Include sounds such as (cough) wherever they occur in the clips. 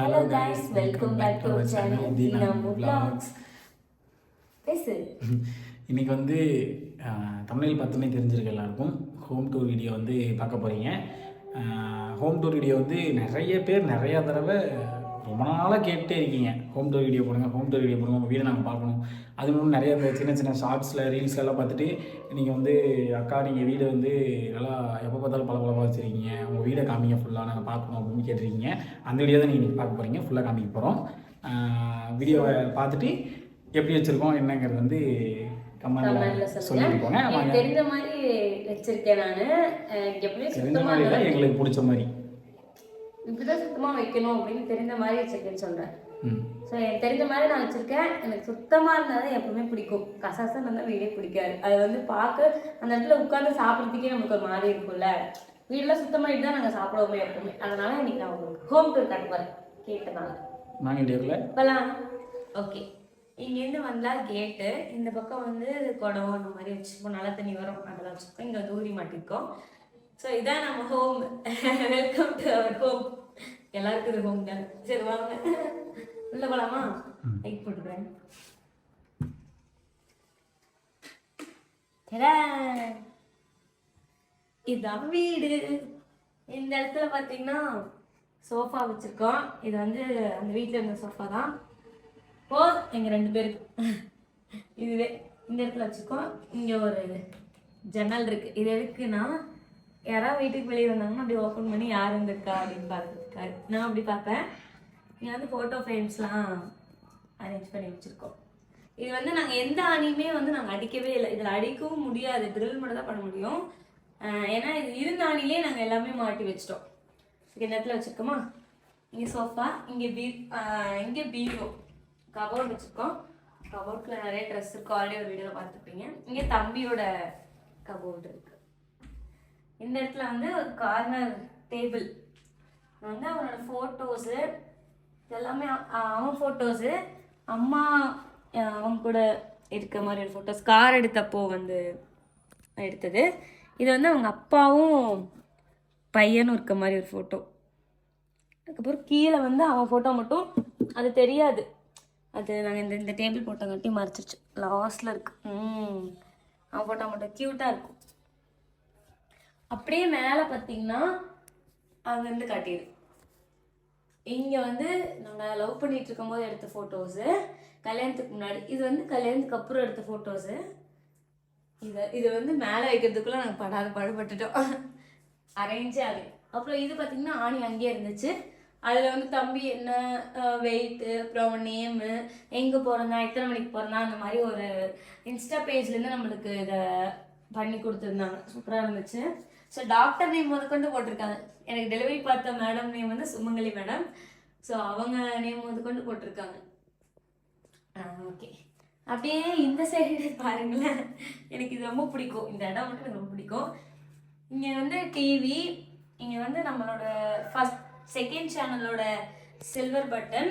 Hello guys welcome back to our channel தீனம் vlogs பேசு இன்னைக்கு வந்து தமிழில் பார்த்தோன்னே தெரிஞ்சிருக்கு எல்லாருக்கும். ஹோம் டூர் வீடியோ வந்து பார்க்க போகிறீங்க ஹோம் டூர் வீடியோ வந்து நிறைய பேர் நிறையா தடவை ரொம்ப நாளாக கேட்டே இருக்கீங்க. ஹோம் டூர் வீடியோ போடுங்க ஹோம் டூர் வீடியோ போடுங்க உங்கள் வீடை நாங்கள் பார்க்கணும். அது மூலம் நிறைய இந்த சின்ன சின்ன ஷார்ட்ஸில் எல்லாம் பார்த்துட்டு நீங்கள் வந்து அக்கா நீங்கள் வீடை வந்து நல்லா எப்போ பார்த்தாலும் பல பல வச்சுருக்கீங்க. உங்கள் வீடை காமிங்க ஃபுல்லாக நாங்கள் பார்க்கணும் அப்படின்னு கேட்டிருக்கீங்க. அந்த வீடியோ தான் நீங்கள் பார்க்க போகிறீங்க ஃபுல்லாக காமிக்க போகிறோம் வீடியோவை பார்த்துட்டு எப்படி வச்சுருக்கோம் என்னங்கிறது வந்து சொல்லிட்டு போங்க தெரிஞ்ச மாதிரி வச்சிருக்கேன் நானு. எப்படியும் எங்களுக்கு பிடிச்ச மாதிரி. இப்படிதான் சுத்தமா வைக்கணும் அப்படின்னு தெரிஞ்ச மாதிரி வச்சிருக்கேன்னு சொல்றேன். ஸோ எனக்கு தெரிஞ்ச மாதிரி நான் வச்சிருக்கேன். எனக்கு சுத்தமா இருந்தால் தான் எப்பவுமே பிடிக்கும். கசாசம் இருந்தால் வீடே பிடிக்காது. அது வந்து பார்க்க அந்த இடத்துல உட்காந்து சாப்பிட்றதுக்கே நமக்கு ஒரு மாதிரி இருக்கும்ல. வீடெல்லாம் சுத்தமாக தான் நாங்கள் சாப்பிடுவோமே எப்பவுமே. அதனால இன்னைக்கு நான் உங்களுக்கு ஹோம் டூர் காட்ட போறேன். கேட்டனால இப்போலாம் ஓகே இங்கேருந்து வந்தால் கேட்டு இந்த பக்கம் வந்து குடம் அந்த மாதிரி வச்சுருப்போம் நல்ல தண்ணி வரும். அதெல்லாம் வச்சுருக்கோம். இங்கே ஊறி மாட்டிருக்கோம். ஸோ இதான் நம்ம home welcome to our home எல்லாருக்கும் இது ஹோம் தான். சரி வாங்க. உள்ள போலாமா? லைட் போட்டுக்கிறேன்! இதான் வீடு. இந்த இடத்துல பார்த்தீங்கன்னா சோஃபா வச்சுருக்கோம். இது வந்து அந்த வீட்டில் இருந்த சோஃபா தான். போ எங்கள் ரெண்டு பேருக்கு. இதுவே இந்த இடத்துல வச்சுருக்கோம். இங்கே ஒரு ஜன்னல் இருக்குது இது எதுக்குன்னா யாராவது வீட்டுக்கு வெளியே வந்தாங்கன்னா அப்படி ஓப்பன் பண்ணி யார் இருந்திருக்கா அப்படின்னு பார்த்துருக்காரு நான் அப்படி பார்ப்பேன். இங்கே வந்து ஃபோட்டோ ஃப்ரேம்ஸ்லாம் அரேஞ்ச் பண்ணி வச்சுருக்கோம். இது வந்து நாங்கள் எந்த ஆணியுமே வந்து நாங்கள் அடிக்கவே இல்லை. இதில் அடிக்கவும் முடியாது. ட்ரில் மட்டும் தான் பண்ண முடியும். ஏன்னா இது இருந்த ஆணிலே நாங்கள் எல்லாமே மாட்டி வச்சிட்டோம். இந்த இடத்துல வச்சுருக்கோமா? இங்கே சோஃபா இங்கே பீ இங்கே பீரோ கபோர்ட் வச்சுருக்கோம். கபோர்டில் நிறைய ட்ரெஸ் இருக்கும் ஆல்ரெடி ஒரு வீடியோவில் பார்த்துருப்பீங்க. இங்கே தம்பியோட கபோர்டு இருக்குது இந்த இடத்துல வந்து ஒரு கார்னர் டேபிள் வந்து அவனோட ஃபோட்டோஸு எல்லாமே அவன் ஃபோட்டோஸு அம்மா அவன் அவங்க கூட இருக்க மாதிரி ஒரு ஃபோட்டோஸ் கார் எடுத்தப்போ வந்து எடுத்தது. இது வந்து அவங்க அப்பாவும் பையனும் இருக்க மாதிரி ஒரு ஃபோட்டோ அதுக்கப்புறம் கீழே வந்து அவன் ஃபோட்டோ மட்டும் அது தெரியாது. அது நாங்கள் இந்த இந்த டேபிள் போட்டங்காட்டி மறைச்சிருச்சு. லாஸ்டில் இருக்கு. அவன் ஃபோட்டோ மட்டும் க்யூட்டாக இருக்கும். அப்படியே மேலே பார்த்தீங்கன்னா அங்கேருந்து காட்டிடு. இங்கே வந்து நாங்கள் லவ் பண்ணிட்டு இருக்கும்போது எடுத்த ஃபோட்டோஸு கல்யாணத்துக்கு முன்னாடி இது வந்து கல்யாணத்துக்கு அப்புறம் எடுத்த ஃபோட்டோஸு இதை இது வந்து மேலே வைக்கிறதுக்குள்ளே நாங்கள் படாத பாடுபட்டுட்டோம். அரேஞ்சே ஆகி அப்புறம் இது பார்த்தீங்கன்னா ஆணி அங்கேயே இருந்துச்சு. அதில் வந்து தம்பி என்ன வெயிட்டு அப்புறம் நேமு எங்கே பிறந்தா எத்தனை மணிக்கு பிறந்தா அந்த மாதிரி ஒரு இன்ஸ்டா பேஜ்லேருந்து நம்மளுக்கு இதை பண்ணி கொடுத்துருந்தாங்க. சூப்பராக இருந்துச்சு. ஸோ டாக்டர் நேம் முதற்கொண்டு போட்டிருக்காங்க. எனக்கு டெலிவரி பார்த்த மேடம் நேம் வந்து சுமங்கலி மேடம் ஸோ அவங்க நேம் முதற்கொண்டு போட்டிருக்காங்க. ஓகே அப்படியே இந்த சைடு (laughs) பாருங்களேன். எனக்கு இது ரொம்ப பிடிக்கும். இந்த இடம் மட்டும் எனக்கு ரொம்ப பிடிக்கும். இங்கே வந்து டிவி இங்கே வந்து நம்மளோட ஃபஸ்ட் செகண்ட் சேனலோட சில்வர் பட்டன்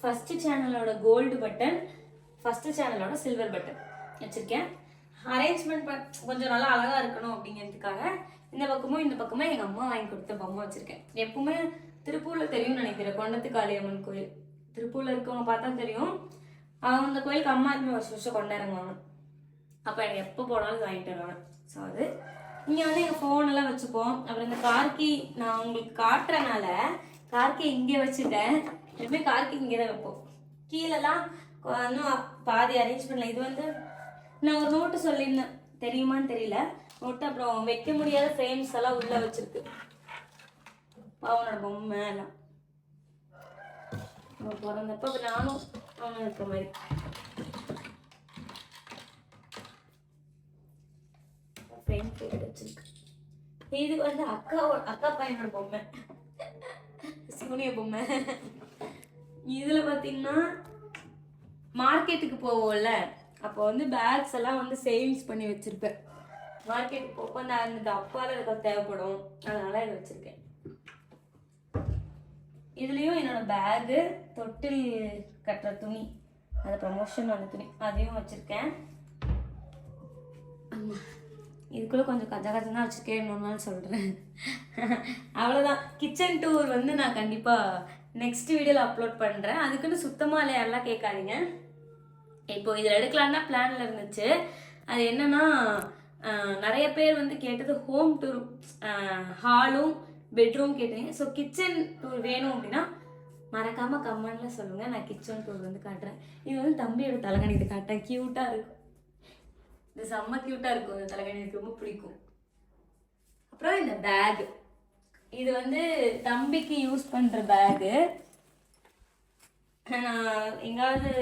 ஃபஸ்ட்டு சேனலோட கோல்டு பட்டன் ஃபஸ்ட்டு சேனலோட சில்வர் பட்டன் வச்சுருக்கேன். அரேஞ்ச்மெண்ட் கொஞ்சம் நல்லா அழகாக இருக்கணும் அப்படிங்கிறதுக்காக இந்த பக்கமும் இந்த பக்கமும் எங்கள் அம்மா வாங்கி கொடுத்த பொம்மை வச்சுருக்கேன். எப்பவுமே திருப்பூரில் தெரியும்னு நினைக்கிறேன் கொண்டத்து காளியம்மன் கோயில். திருப்பூரில் இருக்கவங்க பார்த்தா தெரியும். அவங்க அந்த கோயிலுக்கு அம்மா எப்பவுமே வருஷம் வருஷம் கொண்டாடுவாங்க. அப்போ எனக்கு எப்போ போனாலும் வாங்கிட்டு வருவாங்க ஸோ அது. இங்கே வந்து எங்கள் ஃபோனெல்லாம் வச்சுப்போம். அப்புறம் இந்த கார்கி நான் உங்களுக்கு காட்டுறனால கார்கி இங்கே வச்சுட்டேன். எப்பவுமே கார்கி இங்கே தான் வைப்போம். கீழெல்லாம் இன்னும் பாதி அரேஞ்ச் பண்ணல இது வந்து நான் ஒரு நோட்டு சொல்லியிருந்தேன். தெரியுமான்னு தெரியல. முட்டை அப்புறம் வைக்க முடியாத ஃப்ரேம்ஸ் எல்லாம் உள்ளே வச்சிருக்கு. பாவனோட பொம்மை எல்லாம். அவன் பிறந்தப்ப நானும் அவனும் இருக்க மாதிரி. ஃப்ரேம் போட்டு வச்சிருக்கு. இது வந்து அக்கா அக்கா பையனோட பொம்மை. சூனிய பொம்மை. இதுல பாத்தீங்கன்னா மார்க்கெட்டுக்கு போவோம்ல. அப்போ வந்து பேக்ஸ் எல்லாம் வந்து சேவிங்ஸ் பண்ணி வச்சிருப்பேன். மார்க்கெட் போப்போ நான் அந்த அப்பால இருக்க தேவைப்படும். அதனால இதை வச்சிருக்கேன். இதுலேயும் என்னோட பேகு தொட்டில் கட்டுற துணி அது ப்ரமோஷன் ஆன துணி அதையும் வச்சுருக்கேன். ஆமாம் இதுக்குள்ள கொஞ்சம் கஜ கஜம் வச்சுருக்கேன் இன்னொரு நாள் சொல்கிறேன் அவ்வளோதான் கிச்சன் டூர் வந்து நான் கண்டிப்பாக நெக்ஸ்ட் வீடியோவில் அப்லோட் பண்ணுறேன் அதுக்குன்னு சுத்தமாக இல்லை எல்லாம் கேட்காதீங்க. இப்போ இதில் எடுக்கலான்னா பிளானில் இருந்துச்சு. அது என்னன்னா நிறைய பேர் வந்து கேட்டது ஹோம் டூர் ஹாலும் பெட்ரூம் கேட்டீங்க. ஸோ கிச்சன் டூர் வேணும் அப்படின்னா மறக்காம கமெண்ட்ல சொல்லுங்க. நான் கிச்சன் டூர் வந்து காட்டுறேன். இது வந்து தம்பியோட தலைகணி. இது காட்டுறேன் க்யூட்டாக இருக்கும். இது செம்ம க்யூட்டாக இருக்கும். இந்த தலைகணி எனக்கு ரொம்ப பிடிக்கும். அப்புறம் இந்த பேக் இது வந்து தம்பிக்கு யூஸ் பண்ணுற பேகு நான் எங்காவது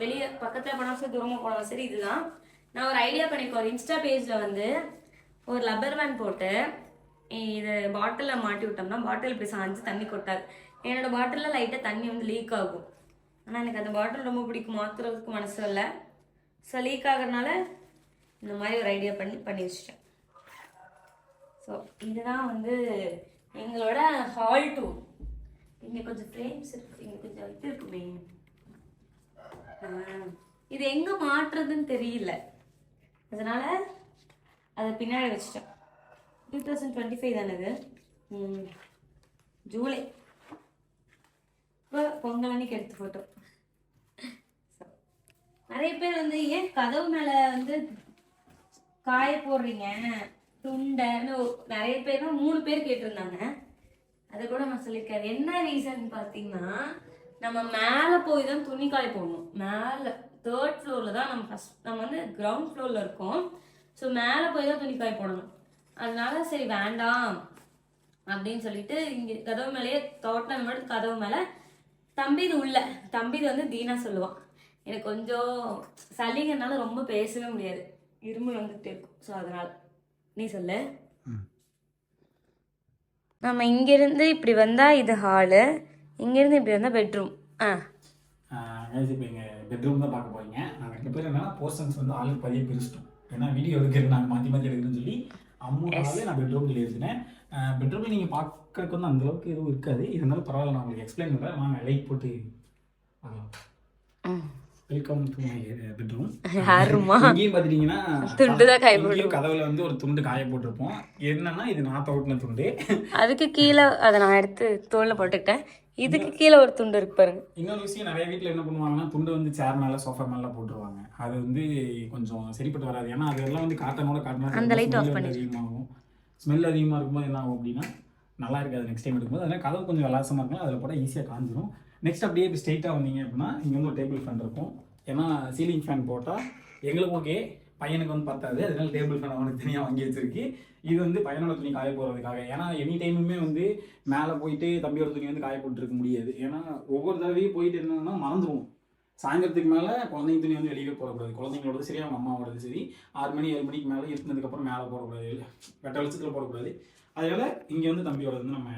வெளியே பக்கத்தில் போனாலும் சரி தூரமாக போனாலும் சரி இதுதான். நான் ஒரு ஐடியா பண்ணிக்கோ ஒரு இன்ஸ்டா பேஜில் வந்து ஒரு லப்பர் பேண்ட் போட்டு இதை பாட்டிலில் மாட்டி விட்டோம்னா பாட்டில் இப்படி சாஞ்சு தண்ணி கொட்டாது. என்னோடய பாட்டிலில் லைட்டாக தண்ணி வந்து லீக் ஆகும். ஆனால் எனக்கு அந்த பாட்டில் ரொம்ப பிடிக்கும். மாற்றுறதுக்கு மனசு இல்லை. ஸோ லீக் ஆகுறதுனால இந்த மாதிரி ஒரு ஐடியா பண்ணி பண்ணி வச்சிட்டேன். ஸோ இதுதான் வந்து எங்களோட ஹால் டூ இங்கே கொஞ்சம் ஃப்ரேம்ஸ் இருக்கு. இங்கே கொஞ்சம் இது இருக்குமே. இது எங்கே மாட்டுறதுன்னு தெரியல. அதனால அதை பின்னாடி வச்சிட்டோம். டூ தௌசண்ட் டுவெண்ட்டி ஃபைவ் தானே இது? ஜூலை. இப்போ பொங்கல் அன்னைக்கு எடுத்து போட்டோம். நிறைய பேர் வந்து ஏன் கதவு மேலே வந்து காய போடுறீங்க? துண்டைன்னு நிறைய பேர் மூணு பேர் கேட்டிருந்தாங்க. அதை கூட நான் சொல்லியிருக்கேன். என்ன ரீசன் பார்த்தீங்கன்னா நம்ம மேலே போய் தான் துணி காய போடணும். மேலே தேர்ட் ஃப்ளோரில் தான் நம்ம ஃபஸ்ட் நம்ம வந்து கிரவுண்ட் ஃப்ளோரில் இருக்கோம். ஸோ மேலே போய் தான் துணி காய போடணும். அதனால சரி வேண்டாம் அப்படின்னு சொல்லிட்டு இங்கே கதவு மேலேயே தோட்டம் மட்டும் கதவு மேலே தம்பி இது உள்ள தம்பி இது வந்து தீனா சொல்லுவான். எனக்கு கொஞ்சம் சளிங்கனால ரொம்ப பேசவே முடியாது. இருமல் வந்துகிட்டே இருக்கும். ஸோ அதனால நீ சொல்லு. நம்ம இங்கேருந்து இப்படி வந்தால் இது ஹாலு இங்கேருந்து இப்படி வந்தால் பெட்ரூம் ஆ. கைஸ் இப்போ எங்கள் பெட்ரூம் தான் பார்க்க போறீங்க. நாங்கள் ரெண்டு பேரும் என்னன்னா போர்ஷன்ஸ் வந்து ஆளுக்கு பதிய பிரிச்சிட்டோம். ஏன்னா வீடியோ எடுக்கிறது நாங்கள் மாற்றி மாற்றி எடுக்கிறேன்னு சொல்லி அம்மூர் நாள் நான் பெட்ரூம் சொல்லி எடுத்துனேன் பெட்ரூமில் நீங்கள் பார்க்கறதுக்கு வந்து அந்த அளவுக்கு எதுவும் இருக்காது. இருந்தாலும் பரவாயில்ல நான் உங்களுக்கு எக்ஸ்பிளைன் பண்ணுறேன் வாங்க லைட் போட்டு பார்க்கலாம். வெல்கம் டு மை பெட்ரூம் யாருமா இங்கேயும் பார்த்துட்டீங்கன்னா துண்டு தான் காய இங்கேயும் கதவுல வந்து ஒரு துண்டு காய போட்டிருப்போம். என்னன்னா இது நாத்த ஓட்டின துண்டு. அதுக்கு கீழே அதை நான் எடுத்து தோளில் போட்டுக்கிட்டேன். இதுக்கு கீழே ஒரு துண்டு இருக்கு பாருங்க. இன்னொரு விஷயம் நிறைய வீட்டில் என்ன பண்ணுவாங்கன்னா துண்டு வந்து சேர் மேலே சோஃபா மேலே போட்டுருவாங்க. அது வந்து கொஞ்சம் சரிப்பட்டு வராது. ஏன்னா அதெல்லாம் வந்து காட்டனோட அந்த light off காட்டினா அதிகமாகும். ஸ்மெல் அதிகமாக இருக்கும்போது என்ன ஆகும் அப்படின்னா நல்லா இருக்காது. நெக்ஸ்ட் டைம் எடுக்கும்போது அதனால் கதவு கொஞ்சம் விளாசமாக இருக்கும். அதில் போட ஈஸியாக காஞ்சிரும். நெக்ஸ்ட் அப்படியே இப்போ ஸ்ட்ரெயிட்டாக வந்தீங்க அப்படின்னா இங்கே வந்து ஒரு டேபிள் ஃபேன் இருக்கும். ஏன்னா சீலிங் ஃபேன் போட்டால் எங்களுக்கு ஓகே பையனுக்கு வந்து பத்தாது. அதனால டேபிள் ஃபேன் அவனுக்கு தனியாக வாங்கி வச்சிருக்கு. இது வந்து பையனோட துணி காய போடுறதுக்காக ஏன்னா எனி டைமுமே வந்து மேலே போயிட்டு தம்பியோட துணி வந்து காய போட்டுருக்க முடியாது. ஏன்னா ஒவ்வொரு தடவையும் போயிட்டு என்னன்னா மறந்துடுவோம் சாயந்தரத்துக்கு மேலே குழந்தைங்க துணி வந்து வெளியே போடக்கூடாது. குழந்தைங்களோட சரி அவங்க அம்மாவோடது சரி. ஆறு மணி ஏழு மணிக்கு மேலே இருந்ததுக்கப்புறம் மேலே போடக்கூடாது. வெட்ட வெளிச்சத்தில் போடக்கூடாது. அதனால இங்கே வந்து தம்பியோட வந்து நம்ம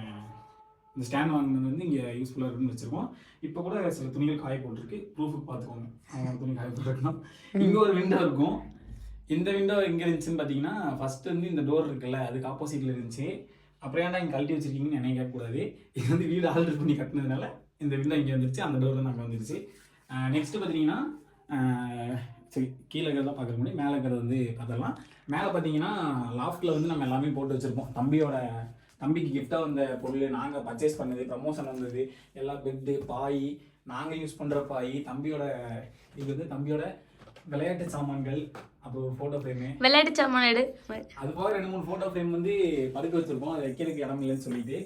இந்த ஸ்டாண்ட் வாங்கினது வந்து இங்கே யூஸ்ஃபுல்லாக இருக்குன்னு வச்சுருக்கோம். இப்போ கூட சில துணிகள் காய போட்டிருக்கு. ப்ரூஃபுக்கு பார்த்துக்கோங்க. துணி காய போட்டிருக்கணும் இங்கே ஒரு விண்டோ இருக்கும். இந்த விண்டோ எங்கே இருந்துச்சுன்னு பார்த்தீங்கன்னா ஃபர்ஸ்ட் வந்து இந்த டோர் இருக்குல்ல அதுக்கு ஆப்போசிட்டில் இருந்துச்சு. அப்புறம் ஏன்டா இங்கே கழட்டி வச்சிருக்கீங்கன்னு என்னை கேட்கக்கூடாது. இது வந்து வீடு ஆல்டர் பண்ணி கட்டினதுனால இந்த விண்டோ இங்கே வந்துருச்சு அந்த டோர் தான் அங்கே வந்துருச்சு. நெக்ஸ்ட் பார்த்தீங்கன்னா சரி கீழே இருக்கிறதா பார்க்க முடியும். மேலே இருக்கிறது வந்து பார்த்துடலாம். மேலே பார்த்தீங்கன்னா லாஃப்ட்டில் வந்து நம்ம எல்லாமே போட்டு வச்சுருப்போம். தம்பியோட தம்பிக்கு கிஃப்டாக வந்த பொருள் நாங்கள் பர்ச்சேஸ் பண்ணது ப்ரமோஷன் வந்தது எல்லா பெட்டு பாய் நாங்கள் யூஸ் பண்ணுற பாய் தம்பியோட இது வந்து தம்பியோட விளையாட்டு சாமான்கள் அப்புறம் ஃபோட்டோ ஃப்ரேமு விளையாட்டு சாமான் எடு. அது போக ரெண்டு மூணு ஃபோட்டோ ஃப்ரேம் வந்து பதுக்க வச்சிருக்கோம். அதை வைக்கிறதுக்கு இடம் இல்லைன்னு சொல்லிட்டு.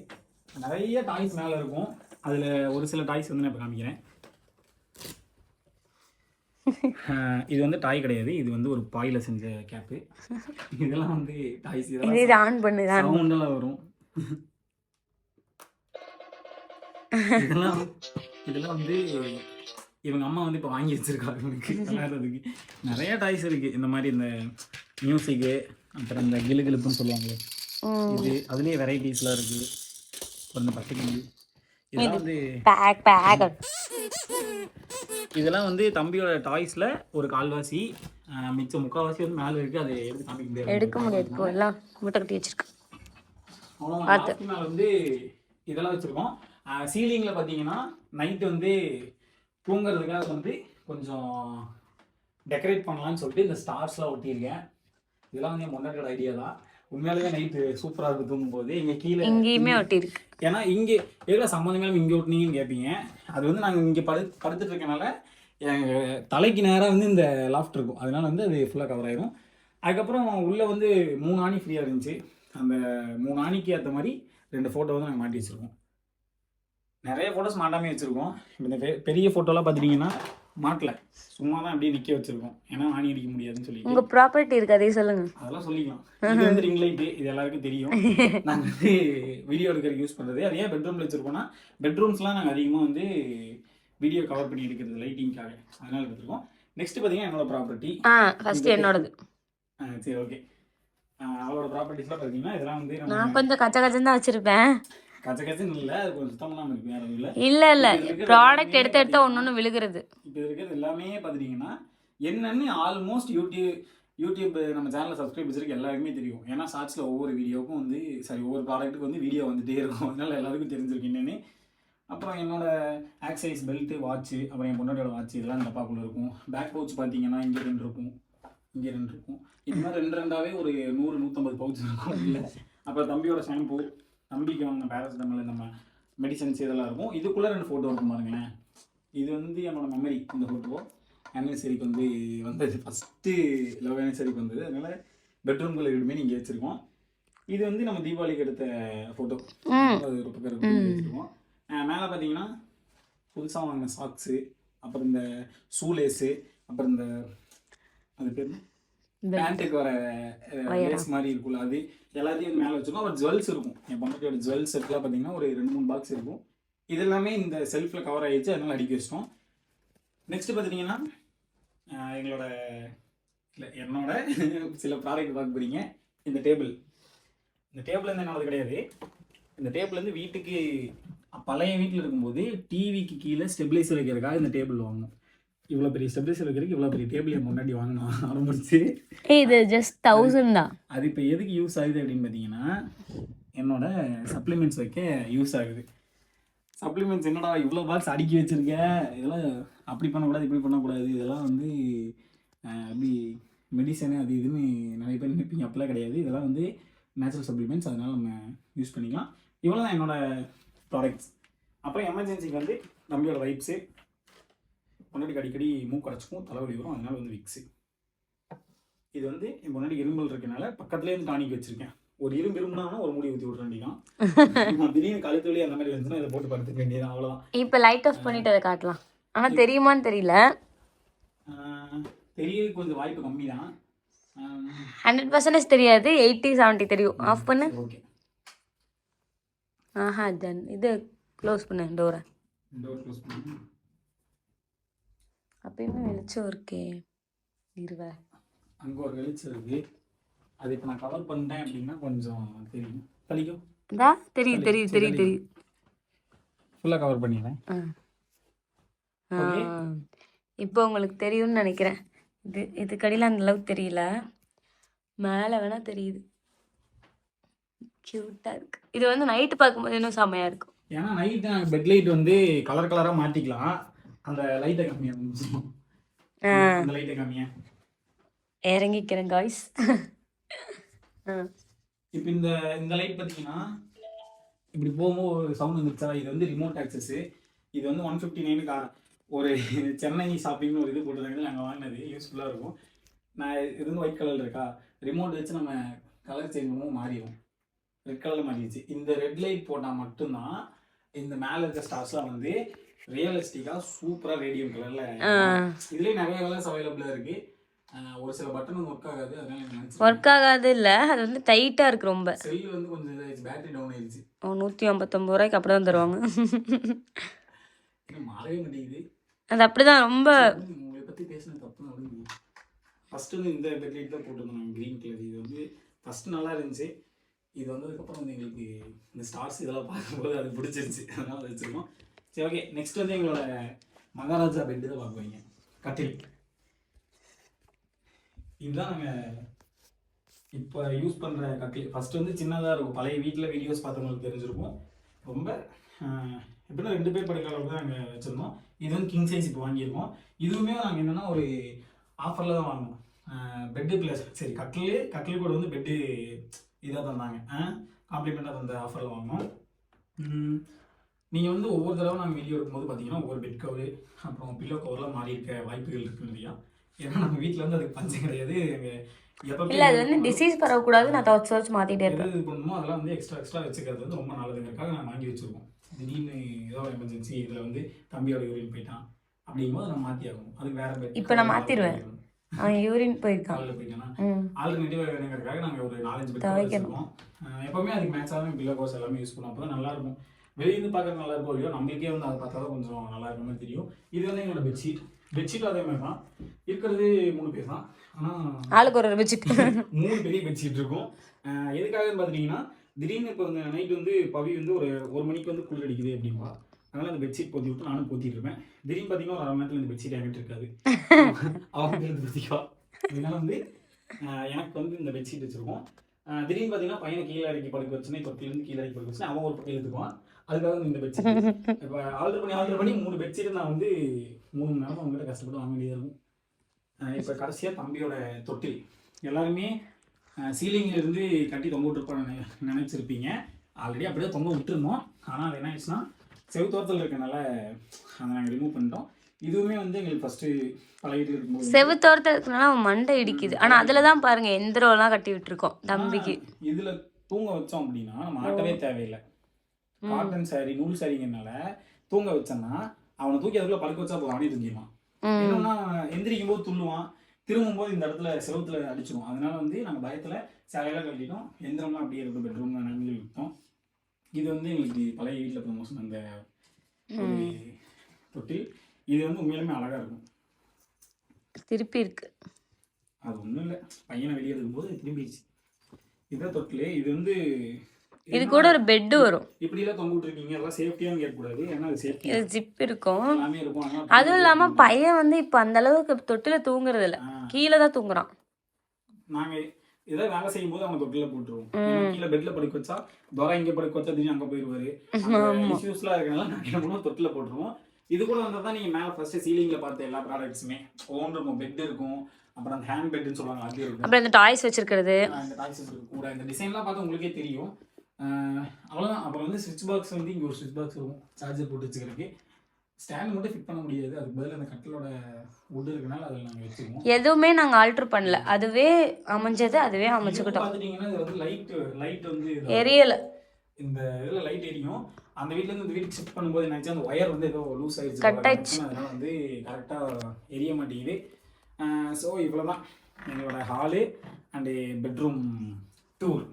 நிறைய டாய்ஸ் மேலே இருக்கும். அதில் ஒரு சில டாய்ஸ் வந்து நான் இப்போ காமிக்கிறேன். இது வந்து டாய் கிடையாது. இது வந்து ஒரு பாயில செஞ்ச கேப்பு இதெல்லாம் வந்து டாய்ஸ் இது இதெல்லாம் இது ஆன் பண்ணு சவுண்டெல்லாம் வரும். இதெல்லாம் இதெல்லாம் வந்து இவங்க அம்மா வந்து இப்போ வாங்கி வச்சிருக்காங்க இவனுக்கு விளையாடுறதுக்கு. நிறைய டாய்ஸ் இருக்கு. இந்த மாதிரி இந்த மியூசிக்கு அப்புறம் இந்த கிளு கிளுப்புன்னு சொல்லுவாங்களே. இது அதுலேயே வெரைட்டிஸ்லாம் இருக்கு. அப்புறம் இந்த பட்டுக்கிளி இதெல்லாம் வந்து இதெல்லாம் வந்து தம்பியோட டாய்ஸில் ஒரு கால்வாசி மிச்சம் முக்கால்வாசி வந்து மேலே இருக்குது அதை எடுத்து காமிக்க முடியாது. எடுக்க முடியாது. எல்லாம் மூட்டை கட்டி வச்சிருக்கேன் அவ்வளோதான் மேலே வந்து இதெல்லாம் வச்சுருக்கோம். சீலிங்கில் பார்த்தீங்கன்னா நைட்டு வந்து தூங்குறதுக்காக வந்து கொஞ்சம் டெக்கரேட் பண்ணலாம்னு சொல்லிட்டு இந்த ஸ்டார்ஸ்லாம் ஒட்டியிருக்கேன். இதெல்லாம் வந்து என் முன்னாடியோட ஐடியா தான். உண்மையாலுமே நைட்டு சூப்பராக இருக்கு தூங்கும்போது. இங்கே கீழே இங்கேயுமே ஒட்டியிருக்கு. ஏன்னா இங்கே எவ்வளோ சம்மந்தமே இங்கே ஓட்டுனீங்கன்னு கேட்பீங்க அது வந்து நாங்கள் இங்கே படு படுத்துட்டு இருக்கனால எங்கள் தலைக்கு நேராக வந்து இந்த லாஃப்ட் இருக்கும். அதனால வந்து அது ஃபுல்லாக கவர் ஆயிரும். அதுக்கப்புறம் உள்ளே வந்து மூணு ஆணி ஃப்ரீயாக இருந்துச்சு. அந்த மூணு ஆணிக்கு ஏற்ற மாதிரி ரெண்டு ஃபோட்டோ வந்து நாங்கள் மாட்டி வச்சுருக்கோம். நிறைய ஃபோட்டோஸ் மாட்டாமே வச்சுருக்கோம். இந்த பெரிய ஃபோட்டோலாம் பார்த்துட்டிங்கன்னா மாட்டல. சும்மா தான் அப்படியே நிற்க வச்சுருக்கோம். ஏன்னா ஆணி அடிக்க முடியாதுன்னு சொல்லிட்டு. உங்க ப்ராப்பர்ட்டி இருக்கு அதே சொல்லுங்க. அதெல்லாம் சொல்லிக்கலாம். இது வந்து ரிங் லைட்டு இது எல்லாருக்கும் தெரியும். (laughs) நாங்கள் வந்து வீடியோ எடுக்கிறதுக்கு யூஸ் பண்ணுறது அது ஏன் பெட்ரூமில் வச்சுருக்கோம்னா பெட்ரூம்ஸ்லாம் நாங்கள் அதிகமாக வந்து வீடியோ கவர் பண்ணி எடுக்கிறது லைட்டிங்காக அதனால எடுத்துருக்கோம். நெக்ஸ்ட் பார்த்தீங்கன்னா என்னோட ப்ராப்பர்ட்டி ஃபர்ஸ்ட் என்னோடது. சரி ஓகே அவரோட ப்ராப்பர்ட்டிஸ்லாம் பார்த்தீங்கன்னா இதெல்லாம் வந்து நான் கொஞ்சம் கச்ச கச்சன்னு தான் வச்சிருப்பேன். கச்ச கச்சன்னு இல்லை அது கொஞ்சம் சுத்தம் பண்ணாமல் இருக்கு வேற இல்லை. இல்ல இல்ல. ப்ராடக்ட் எடுத்து எடுத்தா பாத்தீங்கன்னா- ஒன்னொன்னு விழுகிறது. இப்போ இருக்கிறது எல்லாமே பார்த்துட்டிங்கன்னா என்னன்னு ஆல்மோஸ்ட் யூடியூப் யூடியூப் நம்ம சேனலில் சப்ஸ்கிரைப் வச்சிருக்க எல்லாருக்குமே தெரியும். ஏன்னா ஷார்ட்ஸில் ஒவ்வொரு வீடியோவுக்கும் வந்து சாரி ஒவ்வொரு ப்ராடக்ட்டுக்கு வந்து வீடியோ வந்துட்டே இருக்கும். அதனால எல்லாருக்கும் தெரிஞ்சிருக்கு என்னன்னு. அப்புறம் என்னோட ஆக்சைஸ் பெல்ட்டு வாட்ச்சு அப்புறம் என் பொண்டாட்டியோட வாட்ச் இதெல்லாம் டப்பாக்குள்ள இருக்கும். பேக் பவுச் பார்த்தீங்கன்னா இங்கே ரெண்டு இருக்கும். இங்கே ரெண்டு இருக்கும். இது மாதிரி ரெண்டு ரெண்டாவே ஒரு நூறு நூற்றம்பது பவுச் இருக்கும். இல்லை. அப்புறம் தம்பியோட ஷாம்பு தம்பிக்கு வாங்கின பேராசிட்டமால் நம்ம மெடிசன்ஸ் இதெல்லாம் இருக்கும். இதுக்குள்ளே ரெண்டு ஃபோட்டோ இருக்கும் பாருங்களேன். இது வந்து என்னோட மெமரி இந்த ஃபோட்டோ ஆனிவர்சரிக்கு வந்து வந்தது. ஃபஸ்ட்டு லவ் ஆனிவர்சரிக்கு வந்தது. அதனால் பெட்ரூம்குள்ளே ரெண்டுமே நீங்கள் வச்சுருக்கோம். இது வந்து நம்ம தீபாவளிக்கு எடுத்த ஃபோட்டோ அது ஒரு பக்கம் வச்சுருக்கோம். மேலே பார்த்தீங்கன்னா புதுசாக வாங்கின சாக்ஸு அப்புறம் இந்த ஷூலேஸு அப்புறம் இந்த அது பேர்? பேண்ட்டுக்கு வர லேஸ் மாதிரி இருக்கும்ல அது எல்லாத்தையும் மேலே வச்சிருக்கோம் அப்புறம் ஜுவல்ஸ் இருக்கும். என் பொண்ணுக்கிட்ட ஜுவல்ஸ் செட்லாம் பார்த்தீங்கன்னா ஒரு ரெண்டு மூணு பாக்ஸ் இருக்கும். இது எல்லாமே இந்த செல்ஃபில் கவர் ஆகிடுச்சு அதனால அடிக்க வச்சிட்டோம். நெக்ஸ்ட் பார்த்துட்டிங்கன்னா ஆஹ் எங்களோட இல்லை என்னோட (laughs) சில ப்ராடக்ட் பார்க்க போறீங்க. இந்த டேபிள் இந்த டேபிள் வந்து என்னோடது கிடையாது. இந்த டேபிள் வந்து வீட்டுக்கு பழைய வீட்டில் இருக்கும்போது டிவிக்கு கீழே ஸ்டெபிளைசர் வைக்கிறதுக்காக இந்த டேபிள் வாங்கணும். இவ்வளோ பெரிய ஸ்டெபிளைசர் வைக்கிறதுக்கு இவ்வளோ பெரிய டேபிள் முன்னாடி வாங்கணும் ஆரம்பிச்சு. இது ஜஸ்ட் தௌசண்ட் தான். அது இப்போ எதுக்கு யூஸ் ஆகுது அப்படின்னு பார்த்தீங்கன்னா என்னோட சப்ளிமெண்ட்ஸ் வைக்க யூஸ் ஆகுது. சப்ளிமெண்ட்ஸ் என்னடா இவ்வளோ பாக்ஸ் அடுக்கி வச்சிருக்க? இதெல்லாம் அப்படி பண்ணக்கூடாது இப்படி பண்ணக்கூடாது. இதெல்லாம் வந்து அப்படி மெடிசனு அது இதுன்னு நிறைய பேர் நினைப்பீங்க. அப்படிலாம் கிடையாது. இதெல்லாம் வந்து நேச்சுரல் சப்ளிமெண்ட்ஸ் அதனால நம்ம யூஸ் பண்ணிக்கலாம். இவ்வளோ தான் என்னோட ப்ராடக்ட்ஸ் அப்புறம் எமர்ஜென்சிக்கு வந்து நம்பியோட வைப்ஸு முன்னாடி அடிக்கடி மூக்கு அடைச்சிக்கும் தலைவலி வரும். அதனால வந்து விக்ஸு இது வந்து என் முன்னாடி இரும்பல் இருக்கனால பக்கத்துலேயே இருந்து டானிக் வச்சிருக்கேன். ஒரு இரும்பு இரும்புனா ஒரு முடி ஊற்றி விட்ற வேண்டியதான் திடீர்னு கழுத்து வலி அந்த மாதிரி இருந்துச்சுன்னா இதை போட்டு படுத்துக்க வேண்டியது அவ்வளோதான் இப்போ லைட் ஆஃப் பண்ணிட்டு அதை காட்டலாம். ஆனா தெரியுமான்னு தெரியல. தெரிய கொஞ்சம் வாய்ப்பு கம்மி தான் ஹண்ட்ரட் பர்சன்டேஜ் தெரியாது. எயிட்டி செவன்ட்டி தெரியும். ஆஃப் பண்ணு. ஓகே ஆஹா தென் இது க்ளோஸ் பண்ணு டோரை டோர் க்ளோஸ் பண்ணி. அப்பயுமே வெளிச்சம் இருக்கே? இருவ அங்கே ஒரு வெளிச்சம் இருக்கு. அது இப்போ நான் கவர் பண்ணிட்டேன் அப்படின்னா கொஞ்சம் தெரியும். தலிக்கும் இதா தெரியும் தெரியும் தெரியும் தெரியும் ஃபுல்லாக கவர் பண்ணிடுறேன். இப்போ உங்களுக்கு தெரியும்னு நினைக்கிறேன். இது இதுக்கடியில் அந்த அளவுக்கு தெரியல. மேலே வேணா தெரியுது. க்யூட்டாக இருக்கு. இது வந்து நைட்டு பார்க்கும்போது இன்னும் செம்மையாக இருக்கும். ஏன்னா நைட்டு பெட் லைட் வந்து கலர் கலராக மாற்றிக்கலாம் அந்த லைட்டை கம்மியாக ஆ. அந்த லைட்டை கம்மியாக இறங்கிக்கிறேன் காய்ஸ் இப்போ இந்த இந்த லைட் பார்த்தீங்கன்னா இப்படி போகும்போது ஒரு சவுண்ட் வந்துருச்சா? இது வந்து ரிமோட் ஆக்சஸ் இது வந்து ஒன் ஃபிஃப்டி நைனுக்கு ஒரு சென்னை ஷாப்பிங்னு ஒரு இது போட்டுருந்தாங்க நாங்கள் வாங்கினது. யூஸ்ஃபுல்லாக இருக்கும். நான் இது வந்து ஒயிட் கலர் இருக்கா? ரிமோட் வச்சு நம்ம கலர் சேஞ்ச் பண்ணுவோம் மாறிடும். ரெட் கலரில் மாறிடுச்சு. இந்த ரெட் லைட் போட்டால் மட்டும்தான் இந்த மேலே இருக்க ஸ்டார்ஸ்லாம் வந்து ரியலிஸ்டிக்காக சூப்பராக ரேடியம் கலரில் இதுலேயே நிறைய கலர்ஸ் அவைலபிளாக இருக்குது ஒரு சில பட்டன் ஒர்க் ஆகாது அதனால ஒர்க் ஆகாது இல்லை அது வந்து டைட்டாக இருக்கு ரொம்ப. செல்லு வந்து கொஞ்சம் பேட்டரி டவுன் ஆயிடுச்சு. ஓ நூற்றி ஐம்பத்தொம்பது ரூபாய்க்கு அப்படி தான் தருவாங்க மாறவே மாட்டேங்குது. அது அப்படிதான் ரொம்ப உங்களை பற்றி பேசின தப்பு அப்படின்னு ஃபஸ்ட்டு வந்து இந்த பெட்லைட் தான் போட்டிருந்தோம் க்ரீன் கலர் இது வந்து ஃபஸ்ட்டு நல்லா இருந்துச்சு. இது வந்ததுக்கப்புறம் வந்து எங்களுக்கு இந்த ஸ்டார்ஸ் இதெல்லாம் பார்க்கும்போது அது பிடிச்சிருச்சு. அதனால அதை வச்சுருக்கோம். சரி ஓகே நெக்ஸ்ட் வந்து எங்களோட மகாராஜா பெட்டு தான் பார்க்குவீங்க கட்டில். இதுதான் நாங்கள் இப்போ யூஸ் பண்ணுற கட்டில். ஃபஸ்ட்டு வந்து சின்னதாக இருக்கும். பழைய வீட்டில் வீடியோஸ் பார்த்தவங்களுக்கு தெரிஞ்சிருக்கும். ரொம்ப எப்படின்னா ரெண்டு பேர் படுக்கிற அளவுக்கு தான் நாங்கள் வச்சுருந்தோம். இது வந்து கிங் சைஸ் இப்போ வாங்கியிருக்கோம். இதுவுமே நாங்கள் என்னென்னா ஒரு ஆஃபரில் தான் வாங்கினோம். பெட்டு ப்ளஸ் சரி கட்டில் கட்டில் கூட வந்து பெட்டு இதாக தந்தாங்க. காம்ப்ளிமெண்ட்டாக தந்த ஆஃபரில் வாங்கினோம். நீங்கள் வந்து ஒவ்வொரு தடவை நாங்கள் வீடியோ எடுக்கும்போது பார்த்தீங்கன்னா ஒவ்வொரு பெட் கவர் அப்புறம் பில்லோ கவர்லாம் மாறி இருக்க வாய்ப்புகள் இருக்கு இல்லையா? ஏன்னா நம்ம வீட்டில் வந்து அதுக்கு பஞ்சம் கிடையாது. இல்லை அது வந்து டிசீஸ் பரவக்கூடாது நான் துவச்சு துவச்சு மாற்றிட்டே எது இது பண்ணுமோ அதெல்லாம் வந்து எக்ஸ்ட்ரா எக்ஸ்ட்ரா வச்சுக்கிறது வந்து ரொம்ப நல்லதுங்கிறதுக்காக நான் வாங்கி வச்சிருக்கோம். திடீர்னு ஏதோ எமர்ஜென்சி இதில் வந்து தம்பியோட யூரின் போயிட்டான். அப்படிங்கும்போது நம்ம மாற்றி ஆகணும். அதுக்கு வேற bed இப்ப நான் மாத்திருவேன். அவன் யூரின் போயிருக்கான். ஆல்டர்னேட்டிவாக வேணுங்கிறதுக்காக நாங்கள் ஒரு நாலஞ்சு பெட். வச்சிருக்கோம். எப்பவுமே அதுக்கு மேட்ச் ஆகும் பில்லோ கோர்ஸ் எல்லாமே யூஸ் பண்ணுவோம். அப்போ நல்லா இருக்கும். வெளியிருந்து பார்க்க நல்லா இருக்கும் இல்லையோ நம்மளுக்கே வந்து அதை பார்த்தா தான் கொஞ்சம் நல்லா இருக்க மாதிரி தெரியும். இது வந்து எங்களோட பெட்ஷீட் பெட்ஷீட் அதே மாதிரி தான். இருக்கிறது மூணு பேர் தான். ஆனால் ஆளுக்கு ஒரு பெட்ஷீட் (laughs) மூணு பெரிய பெட்ஷீட் இருக்கும். எதுக்காகன்னு பார்த்துட்டிங்கன்னா திடீர்னு இப்போ வந்து நைட் வந்து பவி வந்து ஒரு ஒரு மணிக்கு வந்து குளிர் அடிக்குது அப்படின்பா அதனால அந்த பெட்ஷீட் போத்தி விட்டு நானும் போத்திட்டு இருப்பேன். திடீர்னு பார்த்தீங்கன்னா ஒரு அரை நேரத்தில் இந்த பெட்ஷீட் என்கிட்ட இருக்காது. (laughs) அவங்க எடுத்து பற்றிக்கா அதனால வந்து எனக்கு வந்து இந்த பெட்ஷீட் வச்சிருக்கோம். திடீர்னு பார்த்தீங்கன்னா பையனை கீழே இறக்கி படுக்க வச்சுன்னா தொட்டிலேருந்து கீழே இறக்கி படுக்க வச்சுன்னா அவன் ஒரு பக்கம் எடுத்துக்குவான் அதுக்காக இந்த பெட்ஷீட் இப்போ ஆல்டர் பண்ணி ஆல்டர் பண்ணி மூணு பெட்ஷீட் நான் வந்து மூணு மணி நேரம் அவங்ககிட்ட கஷ்டப்பட்டு வாங்க வேண்டியதாக இருக்கும். இப்போ கடைசியாக தம்பியோட தொட்டில். எல்லாருமே சீலிங்ல இருந்து கட்டி தொங்க விட்டுருப்போம் நினைச்சிருப்பீங்க. ஆல்ரெடி அப்படியே தொங்க விட்டுருந்தோம். ஆனால் அது என்ன ஆயிடுச்சுன்னா செவுத்தோரத்தில் இருக்கனால அதை நாங்கள் ரிமூவ் பண்ணிட்டோம். இதுவுமே வந்து எங்களுக்கு ஃபஸ்ட்டு பழகிட்டு இருக்கும்போது செவுத்தோரத்தில் இருக்கனால மண்டை இடிக்குது. ஆனால் அதில் தான் பாருங்க எந்திரம்லாம் கட்டி விட்டுருக்கோம் தம்பிக்கு. இதில் தூங்க வச்சோம் அப்படின்னா நம்ம ஆட்டவே தேவையில்லை. காட்டன் saree நூல் சாரிங்கனால தூங்க வச்சோன்னா அவனை தூக்கி அதுக்குள்ள படுக்க வச்சா போதும் அவனே தூங்கிடுவான். என்னன்னா எந்திரிக்கும் போது துள்ளுவான். திரும்பும் போது இந்த இடத்துல செவுத்துல அடிச்சிடும் அதனால வந்து நாங்க பயத்துல சேலையெல்லாம் கட்டிட்டோம். எந்திரம்லாம் அப்படியே இருக்கு பெட்ரூம் நம்பி விட்டோம். இது வந்து எங்களுக்கு பழைய வீட்டில் ப்ரமோஷன் அந்த தொட்டில். இது வந்து உண்மையிலுமே அழகா இருக்கும். திருப்பி இருக்கு. அது ஒன்றும் இல்லை. பையனை வெளியே இருக்கும்போது திரும்பிடுச்சு. இதுதான் தொட்டில். இது வந்து இது கூட ஒரு பெட்டு வரும். இப்படிலாம் தொங்க விட்டுருக்கீங்க அதெல்லாம் சேஃப்டியாக கேட்கக்கூடாது ஏன்னா அது சேஃப்டி இது ஜிப் இருக்கும். எல்லாமே அதுவும் இல்லாம பையன் வந்து இப்ப அந்த அளவுக்கு தொட்டில தூங்குறது இல்ல. கீழே தான் தூங்குறான். நாங்க ஏதாவது வேலை செய்யும் போது அவங்க தொட்டில போட்டுருவோம். கீழே பெட்ல படுக்க வச்சா துரை இங்க படுக்க வச்சா திடீர்னு அங்க போயிருவாரு. இஷ்யூஸ்லாம் இருக்கனால நாங்க என்ன பண்ணுவோம்? தொட்டில போட்டுருவோம். இது கூட வந்தா தான் நீங்க மேல ஃபர்ஸ்ட் சீலிங்ல பார்த்த எல்லா ப்ராடக்ட்ஸுமே ஓன் இருக்கும் பெட் இருக்கும். அப்புறம் அந்த ஹேண்ட் பெட்னு சொல்லுவாங்க அது இருக்கும். அப்புறம் இந்த டாய்ஸ் வச்சிருக்கிறது. இந்த டாய்ஸஸ் இருக்கு கூட இந்த டிசைன்லாம் பார்த்தா உங்களுக்கே தெரியும். ஆஹ் அவ்வளவுதான். அப்புறம் வந்து ஸ்விட்ச் பாக்ஸ் வந்து இங்க ஒரு ஸ்விட்ச் பாக்ஸ் இருக்கும் சார்ஜர் போட்டு வச்சுக்கிறதுக்கு. ஸ்டாண்ட் மட்டும் ஃபிட் பண்ண முடியாது. அதுக்கு பதிலா அந்த கட்டிலோட wood இருக்கனால அதில் நாங்கள் வச்சுக்குவோம் எதுவுமே நாங்க ஆல்டர் பண்ணல. அதுவே அமைஞ்சது அதுவே அமைச்சுக்கிட்டோம். பார்த்துட்டீங்கன்னா இது வந்து லைட் லைட் வந்து எரியல. இந்த இதில் லைட் எரியும். அந்த வீட்ல இருந்து இந்த வீட்டுக்கு ஷிஃப்ட் பண்ணும்போது என்னாச்சு அந்த ஒயர் வந்து ஏதோ லூஸ் ஆயிடுச்சு. போல ஆயிடுச்சு. அதனால வந்து கரெக்டாக எரிய மாட்டேங்குது. ஸோ இவ்வளோதான் எங்களோட hall and bedroom tour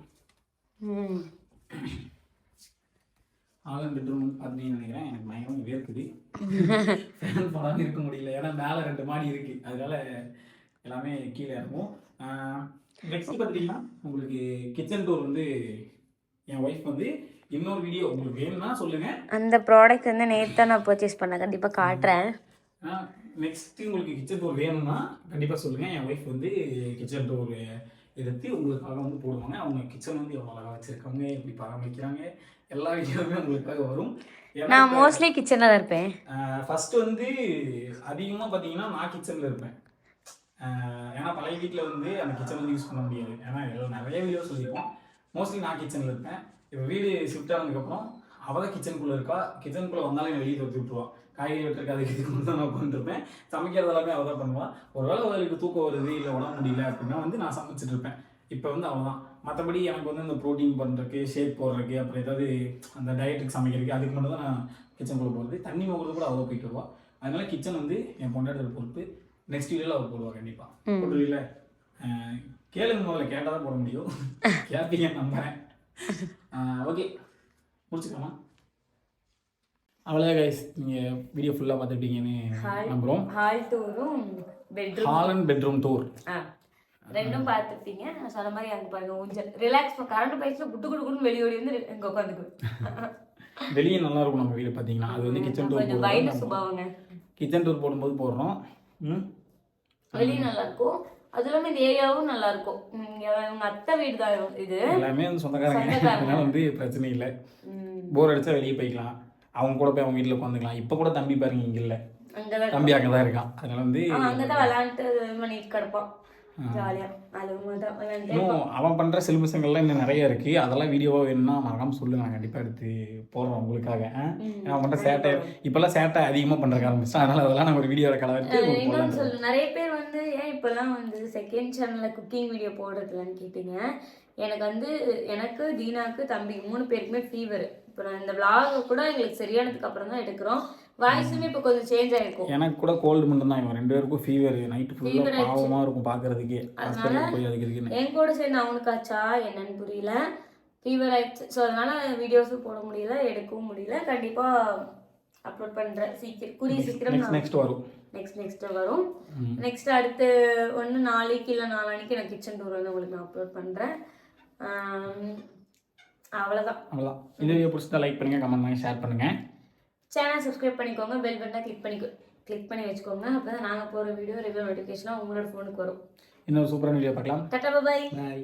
and bedroom பார்த்தீங்கன்னு நினைக்கிறேன். எனக்கு பயங்கரமாக வேர்க்குது ஃபேன் போடாமல் இருக்க முடியல. ஏன்னா மேலே ரெண்டு மாடி இருக்கு. அதனால எல்லாமே கீழே இருக்கும் நெக்ஸ்ட் பார்த்தீங்கன்னா உங்களுக்கு கிச்சன் டூர் வந்து என் ஒய்ஃப் வந்து இன்னொரு வீடியோ உங்களுக்கு வேணும்னா சொல்லுங்க. அந்த ப்ராடக்ட் வந்து நேற்று நான் பர்ச்சேஸ் பண்ணேன். கண்டிப்பா காட்டுறேன். நெக்ஸ்ட் உங்களுக்கு கிச்சன் டூர் வேணும்னா கண்டிப்பாக சொல்லுங்க. என் ஒய்ஃப் வந்து கிச்சன் டூர் எடுத்து உங்களுக்காக வந்து போடுவாங்க. அவங்க கிச்சன் வந்து எவ்வளோ அழகாக வச்சிருக்காங்க எப்படி பராமரிக்கிறாங்க எல்லா வீடியோவுமே உங்களுக்காக வரும். நான் மோஸ்ட்லி கிச்சன்ல தான் இருப்பேன். ஃபர்ஸ்ட் வந்து அதிகமாக பார்த்தீங்கன்னா நான் கிச்சனில் இருப்பேன். ஏன்னா பழைய வீட்டில் வந்து அந்த கிச்சன் வந்து யூஸ் பண்ண முடியாது. ஏன்னா எல்லாம் நிறைய வீடியோ சொல்லியிருக்கோம் மோஸ்ட்லி நான் கிச்சனில் இருப்பேன். இப்போ வீடு ஷிஃப்ட் ஆனதுக்கப்புறம் அவள் தான் கிச்சனுக்குள்ளே இருக்கா. கிச்சனுக்குள்ளே வந்தாலும் என்னை வெளியே துரத்தி விட்டுருவா. காய்கறி வெட்டுறதுக்கு அதுக்கு இதுக்கு தான் நான் உட்காந்துருப்பேன் சமைக்கிறது எல்லாமே அவள் தான் பண்ணுவா ஒருவேளை அவளுக்கு தூக்கம் வருது இல்லை உடம்பு முடியல அப்படின்னா வந்து நான் சமைச்சிட்டு இருப்பேன். இப்போ வந்து அவள் தான் மற்றபடி எனக்கு வந்து இந்த ப்ரோட்டீன் பண்ணுறதுக்கு ஷேப் போடுறதுக்கு அப்புறம் ஏதாவது அந்த டயட்டுக்கு சமைக்கிறதுக்கு அதுக்கு மட்டும் தான் நான் கிச்சனுக்குள்ளே போகிறது தண்ணி மோகிறது கூட அவள் போயிட்டு வருவா. அதனால கிச்சன் வந்து என் பொண்டாட்டோட பொறுப்பு. நெக்ஸ்ட் வீடியோவில் அவள் போடுவா கண்டிப்பாக ம். போட்டுருவீங்கள கேளுங்க முதல்ல. கேட்டால் தான் போட முடியும். (laughs) கேட்பீங்க நம்புறேன். ஓகே முடிச்சுக்கலாமா? அவ்வளோதான் கைஸ் நீங்கள் வீடியோ ஃபுல்லாக பார்த்துட்டீங்கன்னு நம்புகிறோம் hall டூரும் bedroom hall and bedroom tour ஆ. ரெண்டும் பார்த்துருப்பீங்க. நான் சொன்ன மாதிரி அங்கே பாருங்க ஊஞ்சல். ரிலாக்ஸ் கரண்ட் போயிடுச்சுல குட்டு குடு குடுன்னு வெளியே ஓடி வந்து இங்கே உட்காந்துக்குவேன் (laughs) வெளியே நல்லா இருக்கும் நம்ம வீடு பார்த்தீங்கன்னா. அது வந்து கிச்சன் டூர் போடுறோம். சுபாவங்க. கிச்சன் டூர் போடும்போது போடுறோம். ம். வெளியே நல்லா இருக்கும் அது இல்லாமல் இந்த ஏரியாவும் நல்லா இருக்கும் இவங்க அத்தை வீடு தான் இது. எல்லாமே வந்து சொந்தக்காரங்க. வந்து பிரச்சனை இல்லை. போர் அடிச்சா வெளியே போய்க்கலாம். அவங்க கூட போய் அவங்க வீட்டில் உட்காந்துக்கலாம். இப்போ கூட தம்பி பாருங்க இங்கே இல்லை. தம்பி அங்கே தான் இருக்கான். அதனால வந்து இன்னும் அவன் பண்ணுற சிலுமிசங்கள்லாம் இன்னும் நிறைய இருக்குது அதெல்லாம் வீடியோவாக வேணும்னா மறக்காம சொல்லுங்க. நான் கண்டிப்பாக எடுத்து போடுறோம் உங்களுக்காக? ஏன்னா அவன் பண்ணுற சேட்டை இப்போல்லாம் சேட்டை அதிகமாக பண்ணுறக்க ஆரம்பிச்சிட்டான். அதனால் அதெல்லாம் நான் ஒரு வீடியோவில் போடலாம். சொல்லு நிறைய பேர் வந்து ஏன் இப்போல்லாம் வந்து செகண்ட் சேனலில் குக்கிங் வீடியோ போடுறதுலன்னு கேட்டிங்க? எனக்கு வந்து எனக்கு தீனாக்கு தம்பி மூணு பேருக்குமே ஃபீவர் இப்போ நான் இந்த vlog கூட எங்களுக்கு சரியானதுக்கு அப்புறம் தான் எடுக்கிறோம். வாய்ஸுமே இப்போ கொஞ்சம் சேஞ்ச் ஆயிருக்கும். எனக்கு கூட கோல்டு மட்டும் தான் இவன் ரெண்டு பேருக்கும் ஃபீவர் ஃபுல்லாக ஆயிடுச்சு. பாவமாக இருக்கும் அதுக்கு இதுக்குன்னு என் கூட சேர்ந்து அவனுக்கு ஆச்சா? என்னன்னு புரியல. ஃபீவர் ஆயிடுச்சு. ஸோ அதனால வீடியோஸும் போட முடியல எடுக்கவும் முடியல. கண்டிப்பாக அப்லோட் பண்ணுறேன் சீக்கிரம் கூடிய சீக்கிரம் நெக்ஸ்ட் வரும். நெக்ஸ்ட் நெக்ஸ்ட் வரும். நெக்ஸ்ட் அடுத்து ஒன்று நாளைக்கு இல்லை நாளானிக்கு நான் கிச்சன் டூர் வந்து உங்களுக்கு நான் அப்லோட் பண்ணுறேன் அவ்வளோதான் அவ்வளோதான் இந்த வீடியோ பிடிச்சிருந்தா லைக் பண்ணுங்கள் கமெண்ட் பண்ணி ஷேர் பண்ணுங்கள் சேனல் சப்ஸ்கிரைப் பண்ணிக்கோங்க பெல் பட்டனை கிளிக் பண்ணி கிளிக் பண்ணி வச்சுக்கோங்க. அப்போ தான் நாங்கள் போகிற வீடியோ ரிவ்யூ நோட்டிஃபிகேஷனாக உங்களோட ஃபோனுக்கு வரும். இன்னொரு சூப்பரான வீடியோ பார்க்கலாம். டாட்டா பாய் பாய்